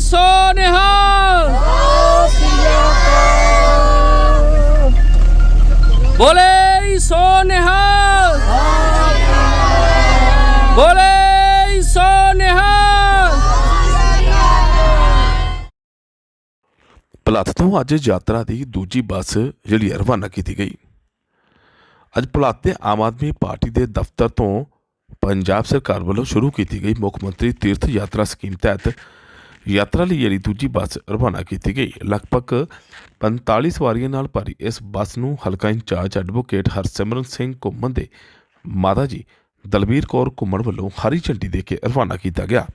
ਸੋ ਨਿਹਾਲ। ਬੋਲੇ ਸੋ ਬੋਲੇ ਸੋ ਨਿਹਾਲ। ਤੋਂ ਅੱਜ ਯਾਤਰਾ ਦੀ ਦੂਜੀ ਬੱਸ ਜਿਹੜੀ ਹੈ ਰਵਾਨਾ ਕੀਤੀ ਗਈ। ਅੱਜ ਭਲੱਥ ਦੇ ਆਮ ਆਦਮੀ ਪਾਰਟੀ ਦੇ ਦਫ਼ਤਰ ਤੋਂ ਪੰਜਾਬ ਸਰਕਾਰ ਵੱਲੋਂ ਸ਼ੁਰੂ ਕੀਤੀ ਗਈ ਮੁੱਖ ਮੰਤਰੀ ਤੀਰਥ ਯਾਤਰਾ ਸਕੀਮ ਤਹਿਤ ਯਾਤਰਾ ਲਈ ਜਿਹੜੀ ਦੂਜੀ ਬੱਸ ਰਵਾਨਾ ਕੀਤੀ ਗਈ। ਲਗਭਗ 45 ਸਵਾਰੀਆਂ ਨਾਲ ਭਰੀ ਇਸ ਬੱਸ ਨੂੰ ਹਲਕਾ ਇੰਚਾਰਜ ਐਡਵੋਕੇਟ ਹਰਸਿਮਰਨ ਸਿੰਘ ਘੁੰਮਣ ਦੇ ਮਾਤਾ ਜੀ ਦਲਬੀਰ ਕੌਰ ਘੁੰਮਣ ਵੱਲੋਂ ਹਰੀ ਝੰਡੀ ਦੇ ਕੇ ਰਵਾਨਾ ਕੀਤਾ ਗਿਆ।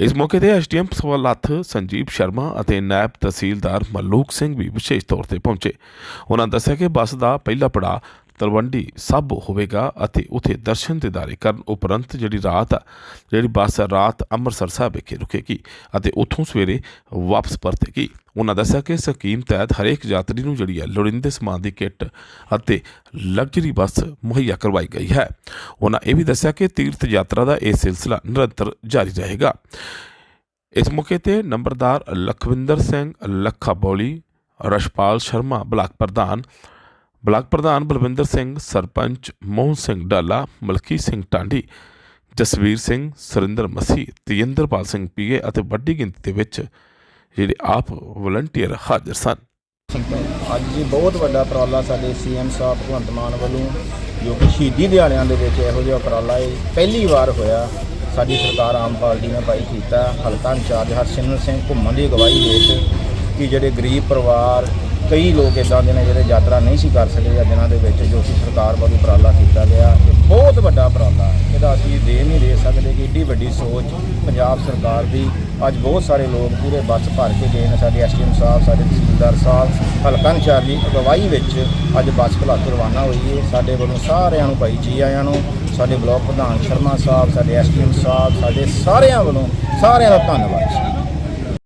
ਇਸ ਮੌਕੇ ਤੇ ਐਸਡੀਐਮ ਸਵਾਲਤ ਸੰਜੀਵ ਸ਼ਰਮਾ ਅਤੇ ਨਾਇਬ ਤਹਿਸੀਲਦਾਰ ਮਲੂਕ ਸਿੰਘ ਵੀ ਵਿਸ਼ੇਸ਼ ਤੌਰ ਤੇ ਪਹੁੰਚੇ। ਉਹਨਾਂ ਦੱਸਿਆ ਕਿ ਬੱਸ ਦਾ ਪਹਿਲਾ ਪੜਾਅ ਤਲਵੰਡੀ ਸਭ ਹੋਵੇਗਾ ਅਤੇ ਉਥੇ ਦਰਸ਼ਨ ਦਿਦਾਰੇ ਕਰਨ ਉਪਰੰਤ ਜਿਹੜੀ ਰਾਤ ਆ, ਜਿਹੜੀ ਬੱਸ ਰਾਤ ਅੰਮ੍ਰਿਤਸਰ ਸਾਹਿਬ ਵਿਖੇ ਰੁਕੇਗੀ ਅਤੇ ਉੱਥੋਂ ਸਵੇਰੇ ਵਾਪਸ ਪਰਤੇਗੀ। ਉਹਨਾਂ ਦੱਸਿਆ ਕਿ ਸਕੀਮ ਤਹਿਤ ਹਰੇਕ ਯਾਤਰੀ ਨੂੰ ਜਿਹੜੀ ਹੈ ਲੋੜੀਂਦੇ ਸਮਾਨ ਦੀ ਕਿੱਟ ਅਤੇ ਲਗਜ਼ਰੀ ਬੱਸ ਮੁਹੱਈਆ ਕਰਵਾਈ ਗਈ ਹੈ। ਉਹਨਾਂ ਇਹ ਵੀ ਦੱਸਿਆ ਕਿ ਤੀਰਥ ਯਾਤਰਾ ਦਾ ਇਹ ਸਿਲਸਿਲਾ ਨਿਰੰਤਰ ਜਾਰੀ ਰਹੇਗਾ। ਇਸ ਮੌਕੇ ਤੇ ਨੰਬਰਦਾਰ ਲਖਵਿੰਦਰ ਸਿੰਘ, ਲੱਖਾ ਬੌਲੀ, ਰਸ਼ਪਾਲ ਸ਼ਰਮਾ, ਬਲਾਕ ਪ੍ਰਧਾਨ ਬਲਾਕ ਪ੍ਰਧਾਨ ਬਲਵਿੰਦਰ ਸਿੰਘ, ਸਰਪੰਚ ਮੋਹਨ ਸਿੰਘ ਡਾਲਾ, ਮਲਕੀ ਸਿੰਘ ਟਾਂਡੀ, ਜਸਵੀਰ ਸਿੰਘ, ਸੁਰਿੰਦਰ ਮਸੀ, ਤੇਜਿੰਦਰਪਾਲ ਸਿੰਘ ਪੀਏ ਅਤੇ ਵੱਡੀ ਗਿਣਤੀ ਦੇ ਵਿੱਚ ਜਿਹੜੇ ਆਪ ਵਲੰਟੀਅਰ ਹਾਜ਼ਰ ਸਨ। ਅੱਜ ਜੀ ਬਹੁਤ ਵੱਡਾ ਉਪਰਾਲਾ ਸਾਡੇ ਸੀਐਮ ਸਾਹਿਬ ਭਗਵੰਤ ਮਾਨ ਵੱਲੋਂ, ਜੋ ਕਿ ਸ਼ਹੀਦੀ ਦਿਹਾੜਿਆਂ ਦੇ ਵਿੱਚ ਇਹੋ ਜਿਹਾ ਉਪਰਾਲਾ ਇਹ ਪਹਿਲੀ ਵਾਰ ਹੋਇਆ। ਸਾਡੀ ਸਰਕਾਰ ਆਮ ਪਾਰਟੀ ਨੇ ਭਾਈ ਕੀਤਾ, ਹਲਕਾ ਇੰਚਾਰਜ ਹਰਸਿਮਰਨ ਸਿੰਘ ਘੁੰਮਣ ਦੀ ਅਗਵਾਈ ਹੇਠ ਕਿ ਜਿਹੜੇ ਗਰੀਬ ਪਰਿਵਾਰ ਕਈ ਲੋਕ ਇਦਾਂ ਦੇ ਨੇ ਜਿਹੜੇ ਯਾਤਰਾ ਨਹੀਂ ਸੀ ਕਰ ਸਕੇ ਜਾਂ ਜਿਨ੍ਹਾਂ ਦੇ ਵਿੱਚ ਜੋ ਕਿ ਸਰਕਾਰ ਵੱਲੋਂ ਉਪਰਾਲਾ ਕੀਤਾ ਗਿਆ, ਇਹ ਬਹੁਤ ਵੱਡਾ ਉਪਰਾਲਾ ਇਹਦਾ ਅਸੀਂ ਦੇ ਨਹੀਂ ਦੇ ਸਕਦੇ ਕਿ ਏਡੀ ਵੱਡੀ ਸੋਚ ਪੰਜਾਬ ਸਰਕਾਰ ਦੀ, ਅੱਜ ਬਹੁਤ ਸਾਰੇ ਲੋਕ ਪੂਰੇ ਬੱਸ ਭਰ ਕੇ ਗਏ ਨੇ। ਸਾਡੇ ਐਸਟੀਐਮ ਸਾਹਿਬ, ਸਾਡੇ ਤਹਿਸੀਲਦਾਰ ਸਾਹਿਬ ਹਲਕਾ ਇੰਚਾਰਜ ਦੀ ਅਗਵਾਈ ਵਿੱਚ ਅੱਜ ਬੱਸ ਭਲਾਤ ਰਵਾਨਾ ਹੋਈ ਹੈ ਸਾਡੇ ਵੱਲੋਂ ਸਾਰਿਆਂ ਨੂੰ ਭਾਈ ਜੀ ਆਇਆਂ ਨੂੰ, ਸਾਡੇ ਬਲਾਕ ਪ੍ਰਧਾਨ ਸ਼ਰਮਾ ਸਾਹਿਬ, ਸਾਡੇ ਐਸਟੀਐਮ ਸਾਹਿਬ, ਸਾਡੇ ਸਾਰਿਆਂ ਵੱਲੋਂ ਸਾਰਿਆਂ ਦਾ ਧੰਨਵਾਦ। ਜੀ